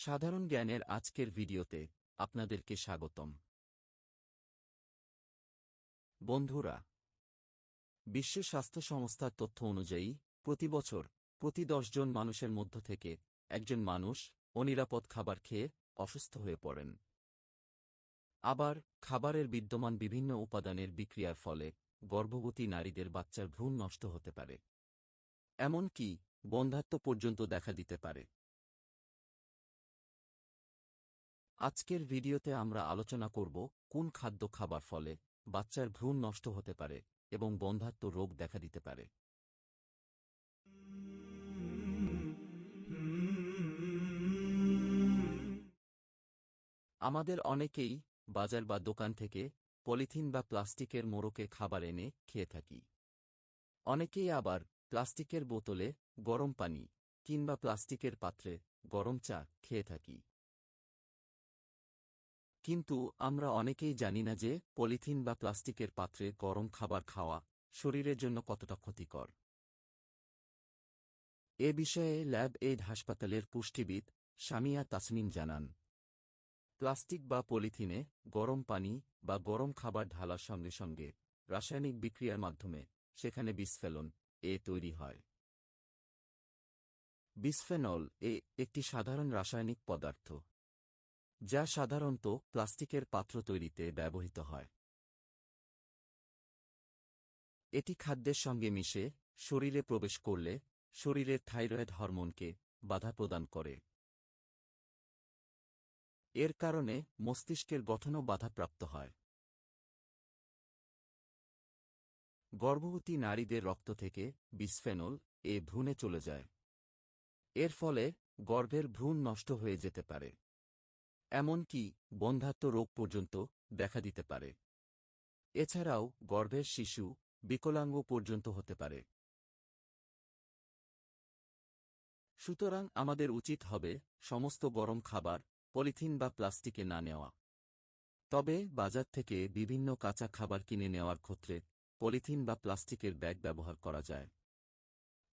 সাধারণ জ্ঞানের আজকের ভিডিওতে আপনাদেরকে স্বাগতম। বন্ধুরা, বিশ্ব স্বাস্থ্য সংস্থার তথ্য অনুযায়ী প্রতি বছর প্রতি জন মানুষের মধ্য থেকে একজন মানুষ অনিরাপদ খাবার খেয়ে অসুস্থ হয়ে পড়েন। আবার খাবারের বিদ্যমান বিভিন্ন উপাদানের বিক্রিয়ার ফলে গর্ভবতী নারীদের বাচ্চার ভ্রূণ নষ্ট হতে পারে। এমনকি বন্ধাত্ম পর্যন্ত দেখা দিতে পারে। আজকের ভিডিওতে আমরা আলোচনা করব কোন খাদ্য খাবার ফলে বাচ্চার ভ্রূণ নষ্ট হতে পারে এবং বন্ধাত্ম রোগ দেখা দিতে পারে। আমাদের অনেকেই বাজার বা দোকান থেকে পলিথিন বা প্লাস্টিকের মোড়কে খাবার এনে খেয়ে থাকি। অনেকেই আবার প্লাস্টিকের বোতলে গরম পানি কিংবা প্লাস্টিকের পাত্রে গরম চা খেয়ে থাকি। কিন্তু আমরা অনেকেই জানি না যে পলিথিন বা প্লাস্টিকের পাত্রে গরম খাবার খাওয়া শরীরের জন্য কতটা ক্ষতিকর। এ বিষয়ে ল্যাব এইড হাসপাতালের পুষ্টিবিদ সামিয়া তাসনিম জানান, প্লাস্টিক বা পলিথিনে গরম পানি বা গরম খাবার ঢালার সঙ্গে সঙ্গে রাসায়নিক বিক্রিয়ার মাধ্যমে সেখানে বিস্ফেলন, এ তৈরি হয়। বিসফেনল এ একটি সাধারণ রাসায়নিক পদার্থ। যা সাধারণত প্লাস্টিকের পাত্র তৈরিতে ব্যবহৃত হয়। এটি খাদ্যের সঙ্গে মিশে শরীরে প্রবেশ করলে শরীরের থাইরয়েড হরমোনকে বাধা প্রদান করে। এর কারণে মস্তিষ্কের গঠনও বাধাপ্রাপ্ত হয়। গর্ভবতী নারীদের রক্ত থেকে বিসফেনল এ ভ্রূণে চলে যায়। এর ফলে গর্ভের ভ্রূণ নষ্ট হয়ে যেতে পারে। এমনকি বন্ধাত্ম রোগ পর্যন্ত দেখা দিতে পারে। এছাড়াও গর্ভের শিশু বিকলাঙ্গ পর্যন্ত হতে পারে। সুতরাং আমাদের উচিত হবে সমস্ত গরম খাবার পলিথিন বা প্লাস্টিকে না নেওয়া। তবে বাজার থেকে বিভিন্ন কাঁচা খাবার কিনে নেওয়ার ক্ষেত্রে পলিথিন বা প্লাস্টিকের ব্যাগ ব্যবহার করা যায়।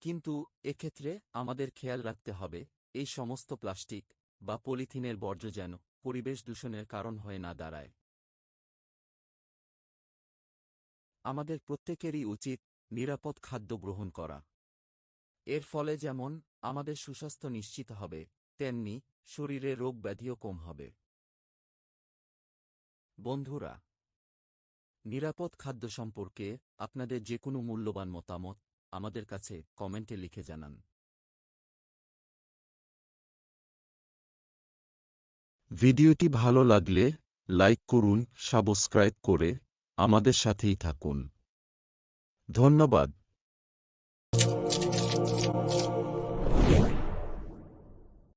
কিন্তু এক্ষেত্রে আমাদের খেয়াল রাখতে হবে এই সমস্ত প্লাস্টিক বা পলিথিনের বর্জ্য যেন পরিবেশ দূষণের কারণ হয়ে না দাঁড়ায়। আমাদের প্রত্যেকেরই উচিত নিরাপদ খাদ্য গ্রহণ করা। এর ফলে যেমন আমাদের সুস্বাস্থ্য নিশ্চিত হবে, তেমনি শরীরে রোগ ব্যাধিও কম হবে। বন্ধুরা, নিরাপদ খাদ্য সম্পর্কে আপনাদের যে কোনো মূল্যবান মতামত আমাদের কাছে কমেন্টে লিখে জানান। ভিডিওটি ভালো লাগলে লাইক করুন সাবস্ক্রাইব করে আমাদের সাথেই থাকুন। ধন্যবাদ।